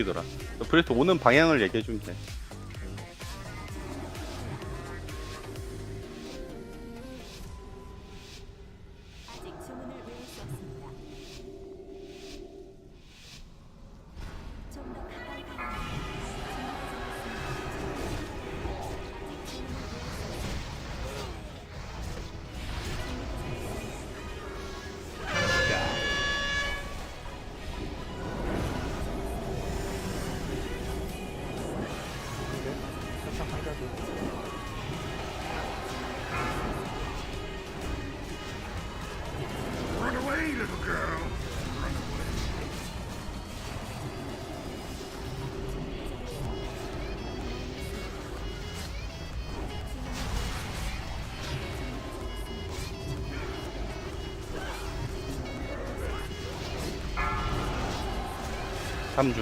이더라. 브레이트 오는 방향을 얘기해 주면 돼. 3중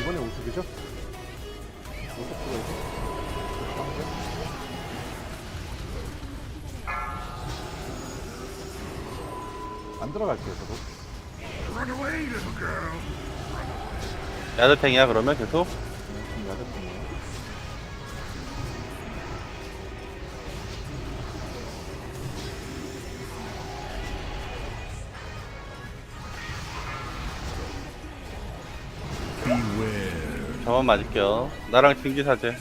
이번에 우승이죠? 안 들어갈게요 저도 야드탱이야 그러면 계속? 저만 맞을게요. 나랑 진기 사제.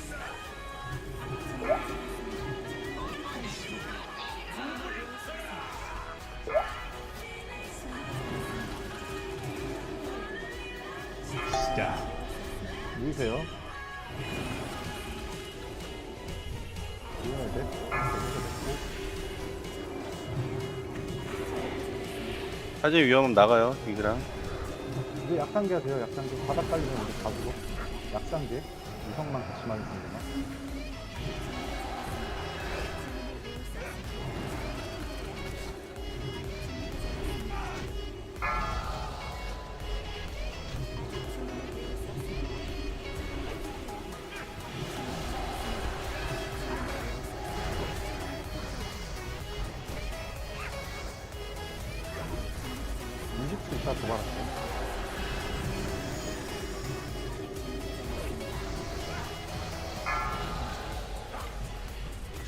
누구세요? 이겨야 돼? 사제 위험은 나가요. 진기랑. 이제 약단계가 돼요 약단계 바닥 깔리면 우리 가지고 약단계 이성만 같이 많이 생기나? 인식수 이따 도발할게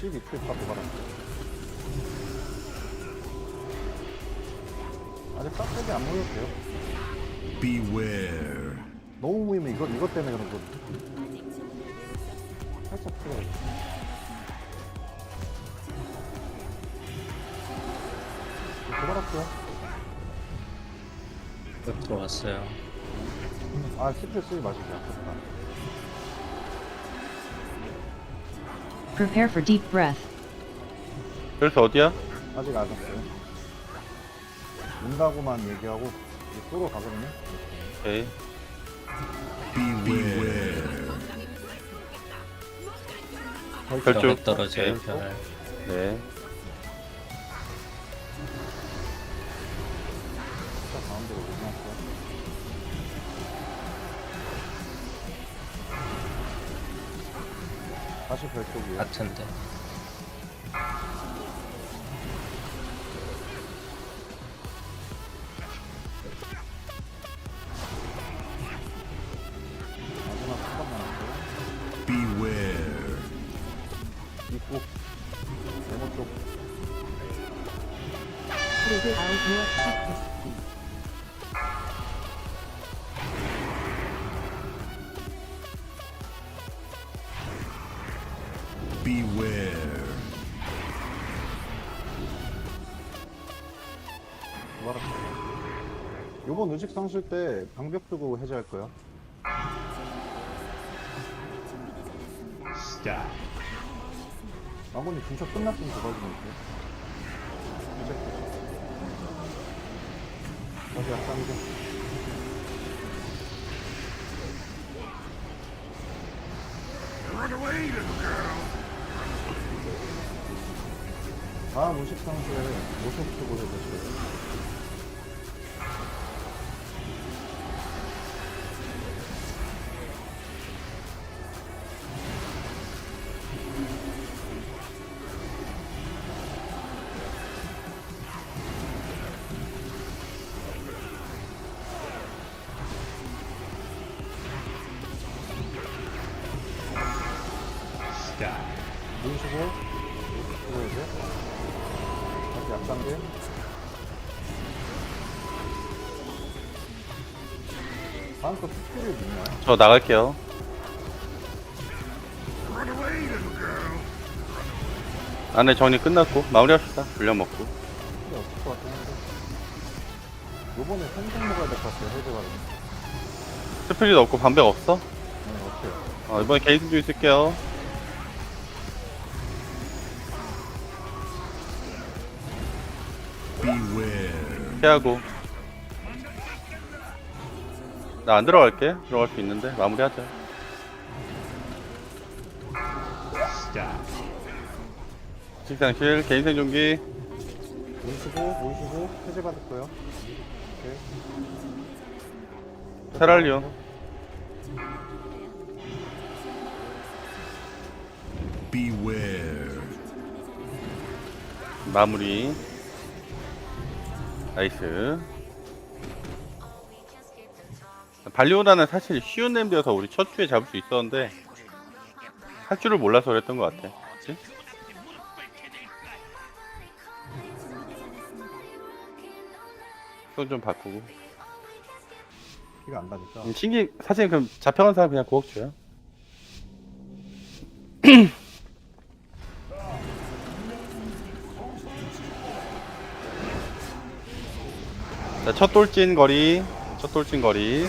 실 이틀 다 도발할게 아직 깍두기 안 돼요 Beware. 너무 모이면 이거, 이것 때문에 그런 거 아직 주문을 외울 수 없습니다. 살짝 풀어야 도발할게요 몇 들어왔어요. 아 CPU 쓰지 마시고 아깝다 Prepare for deep breath. 그래서 어디야? 아직 안 왔어요 온다고만 얘기하고 이제 쏘러 가거든요 오케이. Beware. 별쪽. 벽에 떨어져요. 네. 다시 별쪽이에요 같은데. 도발할게요 요번 의식 상실 때 방벽 두고 해제할 거야 Stop. 나머지 분석 끝났으면 좀 할게요 해제 다시 약간 이제. 다음 의식 상실에 모속 두고 해제시켜 요눈 쉬고 그거 이제 다시 약단계 다음 거 스킬이 있나요? 저 나갈게요. 안에 정리 끝났고 마무리합시다. 분량 먹고. 스킬이 없을 것 같긴 한데 요번에 생선 먹어야 될 것 같아요 해제가 스피릿 없고 반백 없어? 네 어때요? 어, 이번에 게이트 좀 있을게요. 피하고. 나 안 들어갈게. 들어갈 수 있는데 마무리하자. 식상실 개인 생존기 눈 쉬고 해제 받을 거예요 오케이 테랄리온 Beware. 마무리. 나이스. 발리오다는 사실 쉬운 nem드여서 우리 첫 주에 잡을 수 있었는데 할 줄을 몰라서 그랬던 것 같아. 그치? 손좀 바꾸고. 피가 안 가니까 음, 신기 사실 그럼 잡혀간 사람 그냥 9억 줘요. 자, 첫 돌진 거리, 첫 돌진 거리.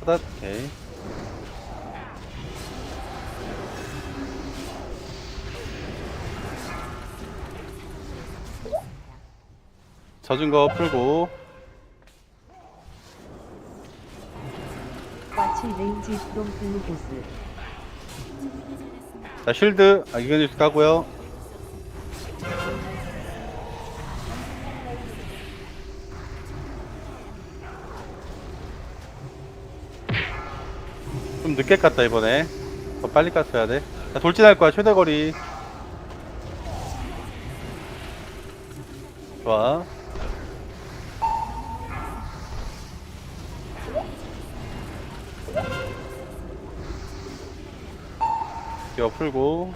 하다, 오케이. 젖은 거 풀고, 마치 레인지 프롬 블루 보스 자, 쉴드, 아, 이건 뉴스 까고요. 좀 늦게 깠다, 이번에. 더 빨리 깠어야 돼. 자, 돌진할 거야, 최대 거리. 좋아. 뛰어 풀고.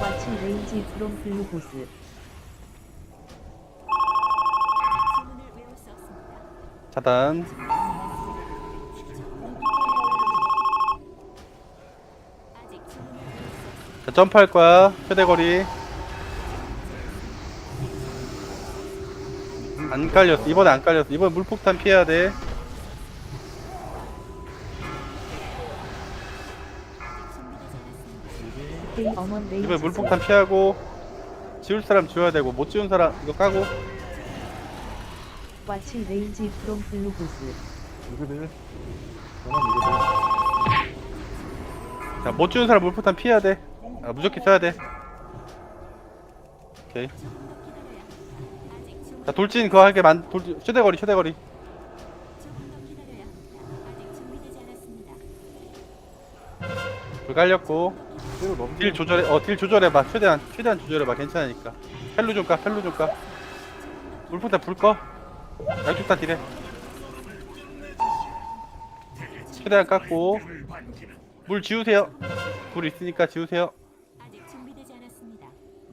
마치 레인지 프롬 블루 보스. 차단. 아직 주문을 외울 수 없습니다. 자, 점프할 거야. 최대 거리. 안 깔렸어. 이번에 안 깔렸어. 이번 물폭탄 피해야 돼. 이번에 물폭탄 피하고. 지울 사람 지워야 되고, 못 지운 사람 이거 까고. 마치 레인지 프롬 블루 보스 이거들 저는 이거들 자, 못 지운 사람 물폭탄 피해야 돼. 아, 무조건 써야 돼. 오케이. 자, 돌진 그거 하게 만, 돌진, 최대 거리, 최대 거리. 조금 더 기다려야 합니다. 아직 준비되지 않았습니다. 불 깔렸고. 딜 조절해, 어, 딜 조절해봐. 최대한, 최대한 조절해봐. 괜찮으니까. 펠루 좀 까, 펠루 좀 까. 물폭탄 불 꺼. 양쪽 다 딜해. 최대한 깎고. 물 지우세요. 불 있으니까 지우세요.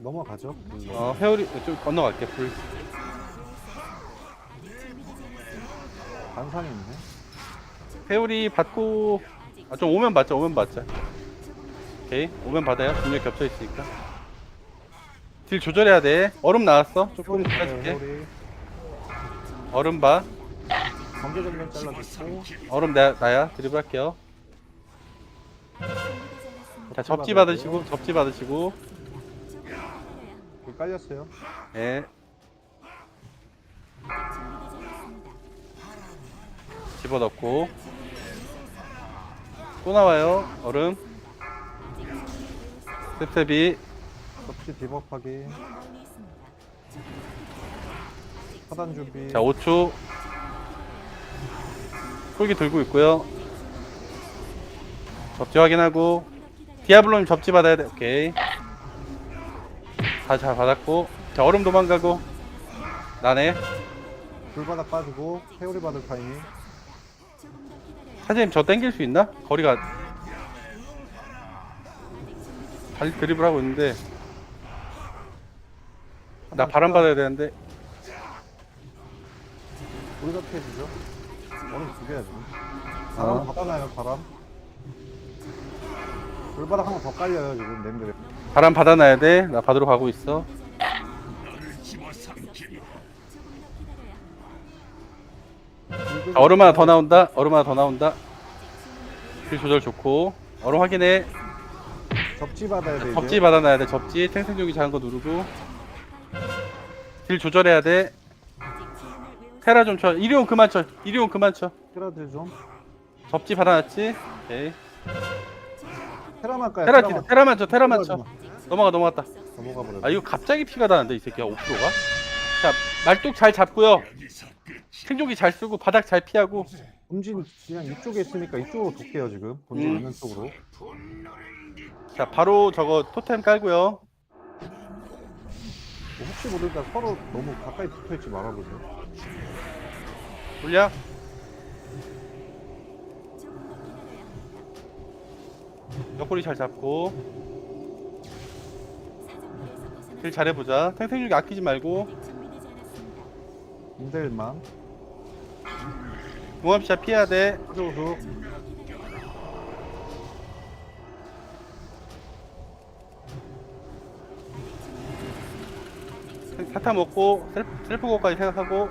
넘어가죠 어, 회오리, 좀 건너갈게, 불. 반상이 있네 회오리 받고, 아, 좀 오면 받자, 오면 받자. 오케이, 오면 받아요. 중력 겹쳐 있으니까. 딜 조절해야 돼. 얼음 나왔어. 조금 네, 기다릴게. 우리 얼음 봐. 관계 전면 잘라줬고 얼음 나, 나야. 드리블 할게요. 자, 접지 받으시고, 접지 받으시고. 불 깔렸어요 예. 집어넣고. 또 나와요. 얼음. 스텝이 접시 디버프하기 차단 준비 자 5초 풀기 들고 있고요 접지 확인하고 디아블로님 접지 받아야 돼 오케이 다 잘 받았고 자 얼음 도망가고 나네 불바닥 빠지고 회오리 받을 타이밍 사장님 저 땡길 수 있나? 거리가 달 드립을 하고 있는데 나 바람 받아야 되는데 우리가 피해주죠. 얼음 두 개야 지금. 어. 바람 받아놔요 바람. 돌바닥 한 번 더 깔려요 지금 냄새. 바람 받아놔야 돼. 나 받으러 가고 있어. 자, 얼음 하나 더 나온다. 얼음 하나 더 나온다. 길 조절 좋고 얼음 확인해. 접지 받아야 돼. 접지. 받아놔야 돼. 접지 생생조기 작은 거 누르고 길 조절해야 돼. 테라 좀 쳐. 이리온 그만 쳐. 이리온 그만 쳐. 테라들 좀. 접지 받아놨지? 오케이. 테라만 까요. 테라 테라만. 테라만 쳐. 테라만 쳐. 넘어가 넘어갔다. 넘어가 버려. 아 이거 갑자기 피가 나는데 이 새끼야 5%가? 자 말뚝 잘 잡고요. 생조기 잘 쓰고 바닥 잘 피하고 본진 그냥 이쪽에 있으니까 이쪽으로 돌게요 지금. 본진 음. 있는 쪽으로. 자 바로 저거 토템 깔고요. 뭐 혹시 모르니까 서로 너무 가까이 붙어 있지 말아보세요. 돌려. 옆구리 잘 잡고 길 잘해보자. 생생조기 아끼지 말고. 인델만. 용암시야 피해야 돼. 하조수. 사탕 먹고 셀프, 셀프 구워까지 생각하고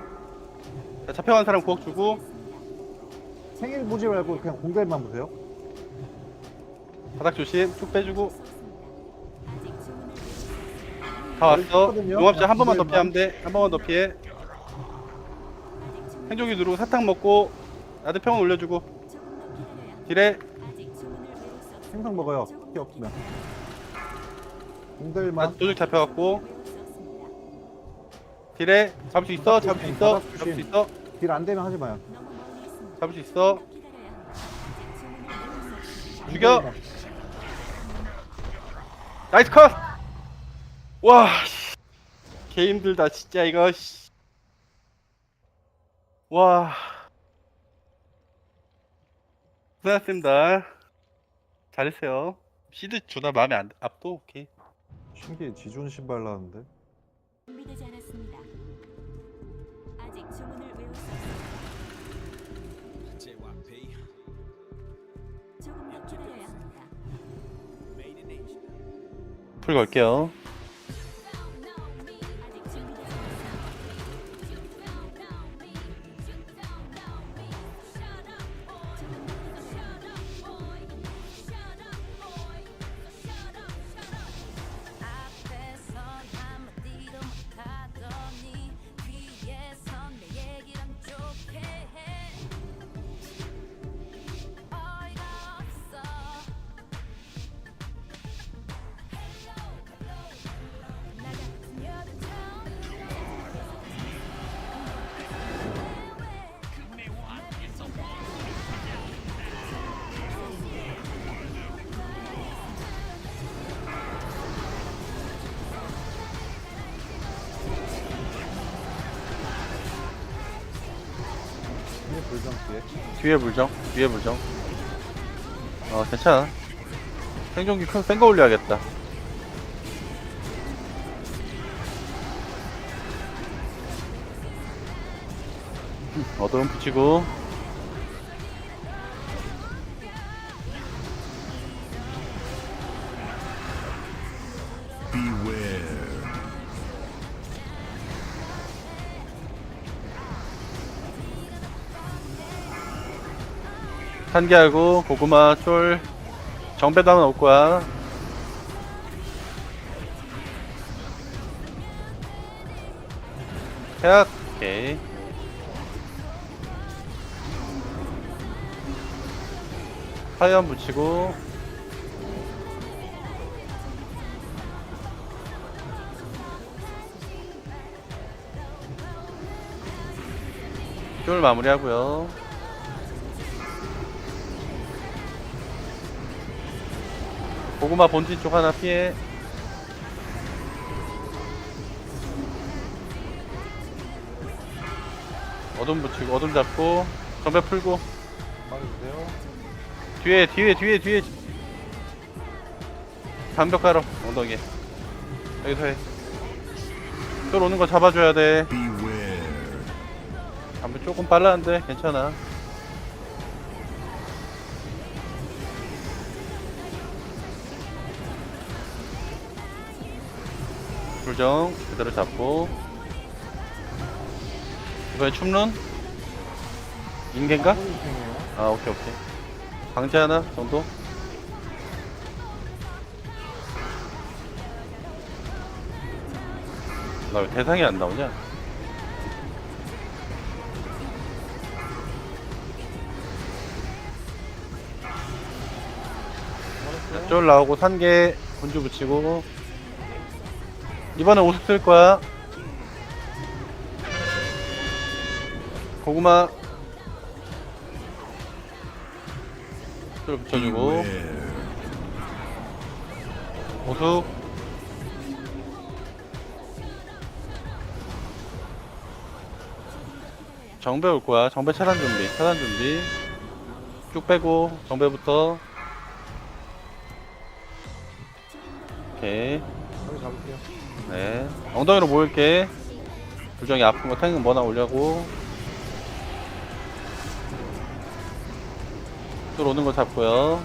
자, 잡혀간 사람 구워 주고 생일 보지 말고 그냥 공델만 보세요. 바닥 조심 쭉 빼주고 다 왔어. 있거든요. 용암시야 한 번만 더 그냥 피하면 돼. 한 번만 더 피해. 생조기 누르고 사탕 먹고 나도 평온 올려주고 딜에 생선 먹어요. 피 없으면. 나 공델만. 도둑 잡혀갖고 딜에 잡을 수 있어 잡을 수 있어 잡을 수. 있어 딜안 되면 하지 마요. 잡을 수 있어 죽여 나이스 컷! 와, 씨. 개 힘들다, 진짜, 이거, 씨. 와. 고생하셨습니다. 잘했어요. 시드 주다 마음에 안, 앞도 오케이. 신기해 지존 신발 나왔는데. 준비되지 않았습니다. 아직 주문을 외울 수 없습니다. 조금 더 기다려야 합니다. 풀 걸게요. 뒤에. 물정, 뒤에 물정. 어, 괜찮아. 생존기 큰, 센거 올려야겠다. 어두움 붙이고. 탄개하고 고구마, 쫄, 정배도 하나 올 거야. 해약, 오케이. 하얀 붙이고. 쫄 마무리하고요. 고구마 본진 쪽 하나 피해. 어둠 붙이고 어둠 잡고 전배 풀고 말해주세요. 뒤에 뒤에 뒤에 뒤에 장벽 깔아 엉덩이에 여기서 해 쫄 오는 거 잡아줘야 돼. 담배 조금 빨랐는데 괜찮아 불정 그대로 잡고 이번에 인간가? 홀리생이에요. 아 오케이 오케이 방제 하나 정도? 나 왜 대상이 안 나오냐? 자, 쫄 나오고 산개 군주 붙이고 이번에 오숙 쓸 거야. 고구마. 쫄 붙여주고. 오숙 정배 올 거야. 정배 차단 준비 차단 준비. 쭉 빼고 정배부터. 오케이. 네 엉덩이로 모일게 불정이 아픈 거 탱은 뭐나 올려고 쫄 오는 거 잡고요.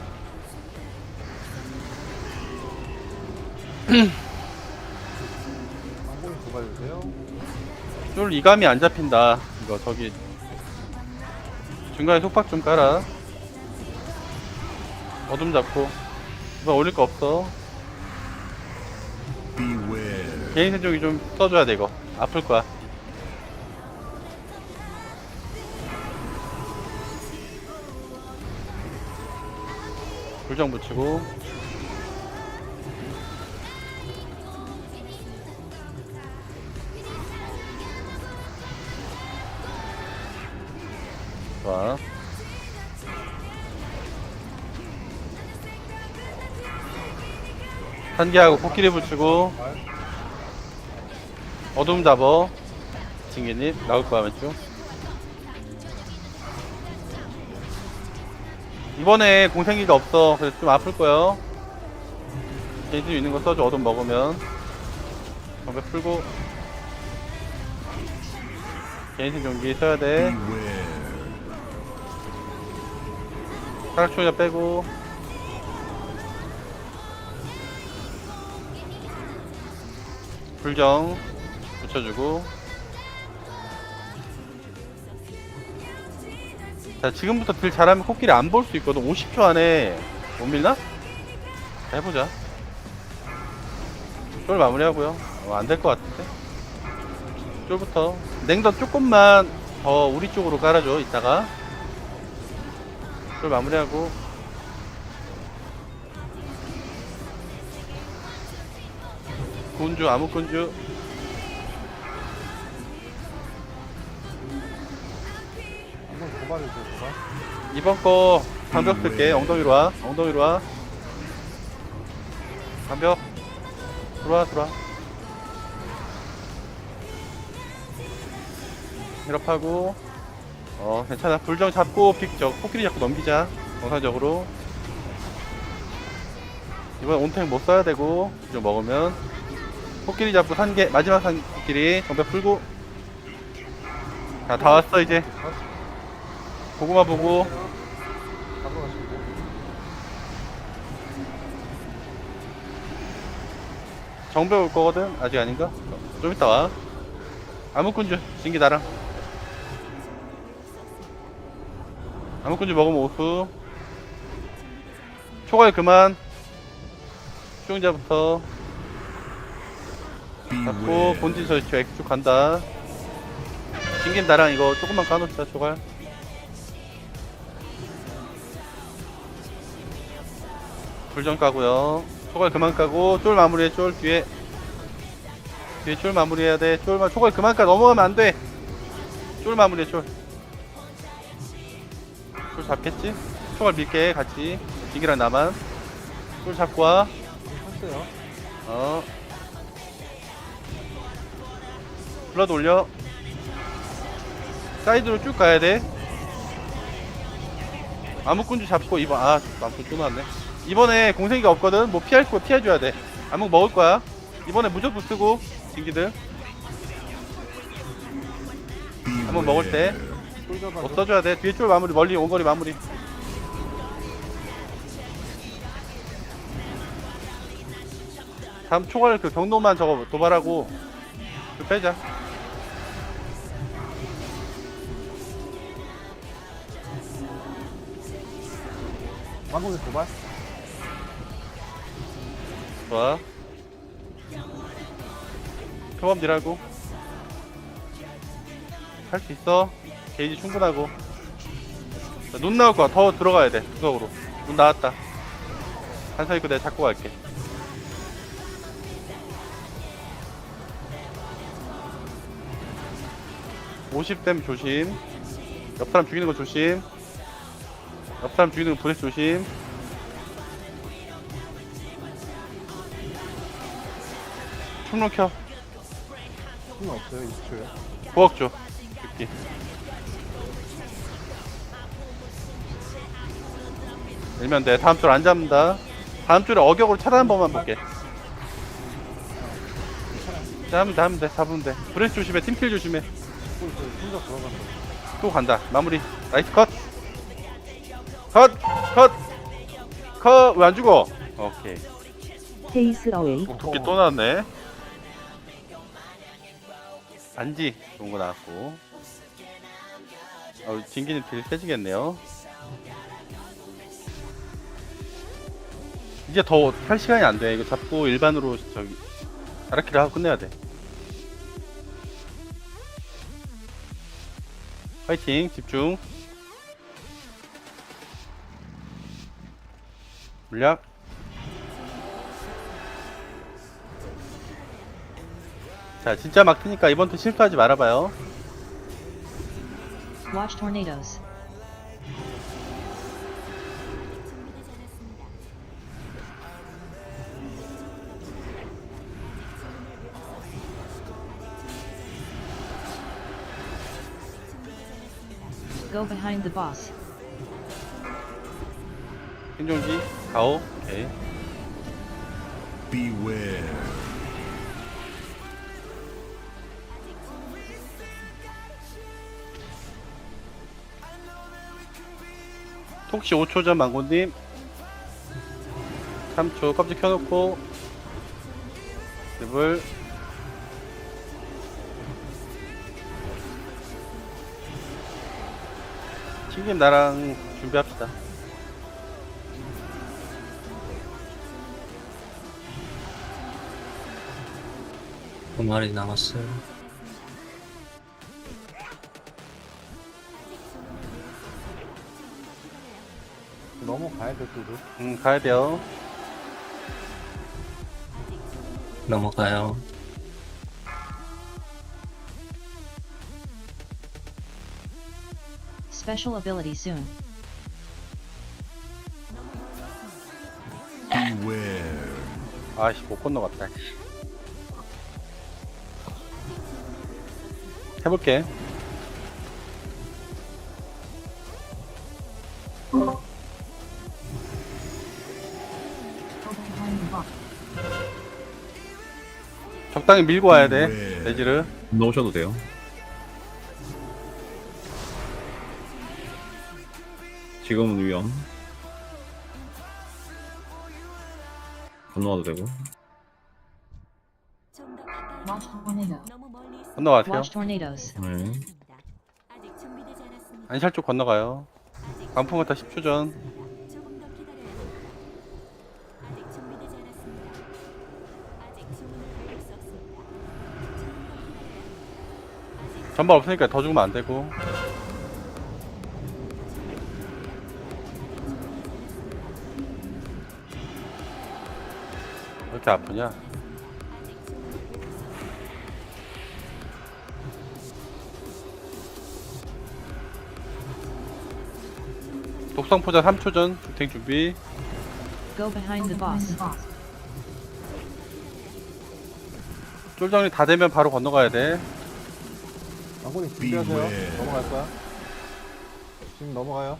쫄 이감이 안 잡힌다. 이거 저기 중간에 속박 좀 깔아. 어둠 잡고 이번 올릴 거 없어. Beware. 개인 생존기 좀 써줘야 돼 이거. 아플 거야. 불정 붙이고 좋아. 한개하고 코끼리 붙이고 어둠 잡어 징계님 나올 거야 왼쪽. 이번에 공생기가 없어. 그래서 좀 아플 거예요. 개인수 있는 거 써줘 어둠 먹으면. 정배 풀고. 개인수 용기 써야 돼. 사각초자 빼고. 불정 붙여주고. 자 지금부터 딜 잘하면 코끼리 안 볼 수 있거든. 50초 안에 못 밀나? 자, 해보자. 쫄 마무리하고요. 어, 안될 것 같은데? 쫄부터. 냉더 조금만 더 우리 쪽으로 깔아줘 이따가. 쫄 마무리하고. 군주 암흑군주 도발주세요. 도발. 이번 거 방벽 쓸게. 엉덩이로 와. 엉덩이로 와. 방벽. 들어와 들어와. 힐업하고. 어 괜찮아. 불정 잡고 픽저 코끼리 잡고 넘기자. 정상적으로. 이번 온탱 못 써야 되고 좀 먹으면. 코끼리 잡고 산개 마지막 산 코끼리. 정벽 풀고. 자 다 왔어 이제 고구마 보고 잡으러 가시고. 정배 올 거거든? 아직 아닌가? 좀 이따 와. 암흑군주, 진기 나랑. 암흑군주 먹으면 오수. 초과일 그만. 수용자부터 잡고. 본진 설치 X축 간다. 진기 나랑 이거 조금만 까놓자, 초과일. 불정 까고요. 초과일 그만 까고, 쫄 마무리해, 쫄 뒤에. 뒤에 쫄 마무리해야 돼. 쫄만 초과일 그만 까 넘어가면 안 돼. 쫄 마무리해, 쫄. 쫄 잡겠지? 초과일 밀게, 같이. 진기랑 나만. 쫄 잡고 와. 쳤어요. 어. 블러드 올려. 사이드로 쭉 가야 돼. 암흑군주 잡고 이번 아 암흑군 또 나왔네. 이번에 공생이가 없거든. 뭐 피할 거 피해줘야 돼. 암흑 먹을 거야. 이번에 무조건 쓰고 진기들. 암흑 먹을 때. 뭐. 써줘야 돼. 뒤에 줄 마무리, 멀리 원거리 마무리. 다음 총알 그 경로만 저거 도발하고 좀 빼자. 왕국의 도발. 좋아. 표범 딜하고. 할 수 있어. 게이지 충분하고. 자, 눈 나올 거야. 더 들어가야 돼. 구석으로. 눈 나왔다. 한서 있고 내가 잡고 갈게. (50댐) 조심 옆 사람 죽이는 거 조심 옆 사람 죽이는 거 브레스 조심 충로 켜힘 없어요 20초요. 부엌 줘. 죽기. 밀면 돼. 다음 줄 안 잡는다. 다음 줄에 어격으로 차단 한 번만 볼게. 자 하면 돼 하면 돼. 잡으면 돼. 브레스 조심해. 팀킬 조심해. 또 이제 혼자 들어간 거. 또 간다. 마무리. 나이스 컷 컷 컷 컷 왜 안 죽어? 오케이. 페이스 어웨이. 어, 도끼 또 나왔네. 반지 좋은 거 나왔고. 어, 진기는 딜 세지겠네요. 이제 더할 시간이 안 돼. 이거 잡고 일반으로 저기 아라키를 하고 끝내야 돼. 파이팅 집중. 물약. 자, 진짜 막 트니까 이번 턴 실수하지 말아봐요. Watch tornadoes. 준비되지 않았습니다. Go behind the boss. 생존기, 가오, 오케이. Beware. 톡시 5초 전 망고님. 3초 깜짝 켜놓고. 립을. 튕김 나랑 준비합시다. 두 마리 남았어요. 넘어가야 돼 또도. 음, 가야 돼요. 넘어가요. Special ability soon. Beware. 아씨, 못 건너갔다. 해볼게. 적당히 밀고 와야 돼. 네. 내지를. 넣으셔도 돼요. 지금은 위험. 건너와도 되고. 건너가세요. Watch tornadoes. 네. 안샬 쪽 건너가요. 광풍 갔다 10초 전. 전발 없으니까 더 죽으면 안 되고. 왜 이렇게 아프냐? 독성 포자 3초 전. 주택 준비. Go behind the boss. 쫄 정리 다 되면 바로 건너가야 돼. 장군님 준비하세요. 넘어갈 거야. 지금 넘어가요.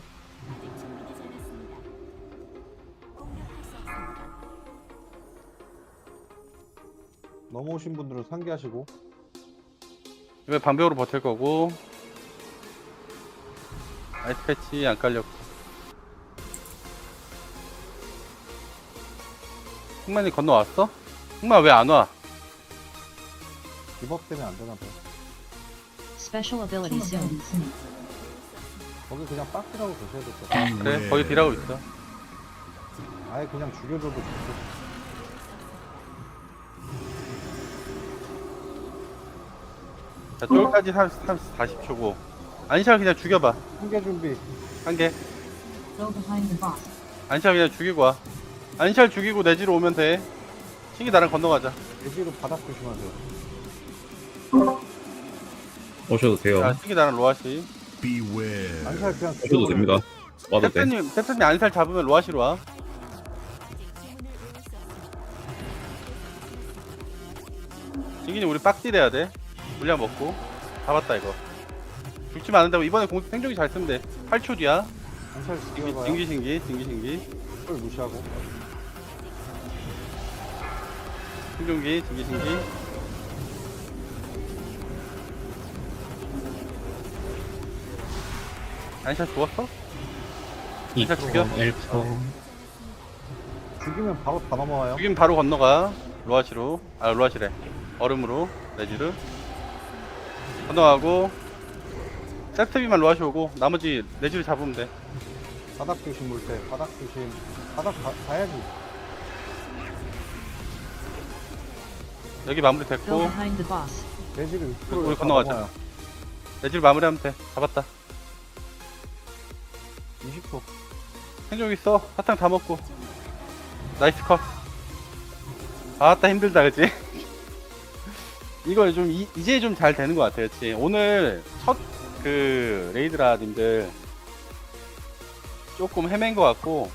넘어오신 분들은 상기하시고 왜 방벽으로 버틸 거고 아이스 패치 안 깔렸고 흑만이 건너왔어? 흑만 왜 안 와? 기법 때문에 안 되나 봐요. Special ability soon. 거기 그냥 박스라고 보셔야 될 것 같아요. 그래 거기 딜하고 있어 아예 그냥 죽여줘도 좋고. 자 쫄까지 30, 30, 40초고 안시알 그냥 죽여봐 한개 준비. 한개 Go behind the boss. 안시알 그냥 죽이고 와 안시알 죽이고 내지로 오면 돼 신기 나랑 건너가자 예지로 바닥 조심하세요. 오셔도 돼요. 자 로아시 Beware. 안살 그냥 오셔도 됩니다. 와도 돼. 대표님 대표님 안시알 잡으면 로아시로 와 신기님 우리 빡딜 해야 돼 물량 먹고 잡았다 이거 죽지만 않는다고 이번에 공 생존기 잘 쓰면 돼 8초 뒤야 안살 징기 죽여봐요. 징기 신기 징기 신기 걸 무시하고. 생존기 징기 신기 안시알 죽었어? 2%, 죽여. 1%. 죽이면 바로 다 넘어와요. 죽이면 바로 건너가 로아시로 아 로아시래 얼음으로 내지를 건너가고 세트비만 로아시 오고 나머지 내지를 잡으면 돼 바닥 조심 물 때. 바닥 조심. 바닥 가, 가야지. 여기 마무리 Go 됐고 behind the boss. 예지를 6% 우리 건너가자. 내지를 마무리하면 돼 잡았다 20초. 생존 있어. 사탕 다 먹고. 나이스 컷. 아따 힘들다 그치? 이거 좀 이, 이제 좀 잘 되는 것 같아 그치? 오늘 첫 그 레이드라 님들 조금 헤맨 것 같고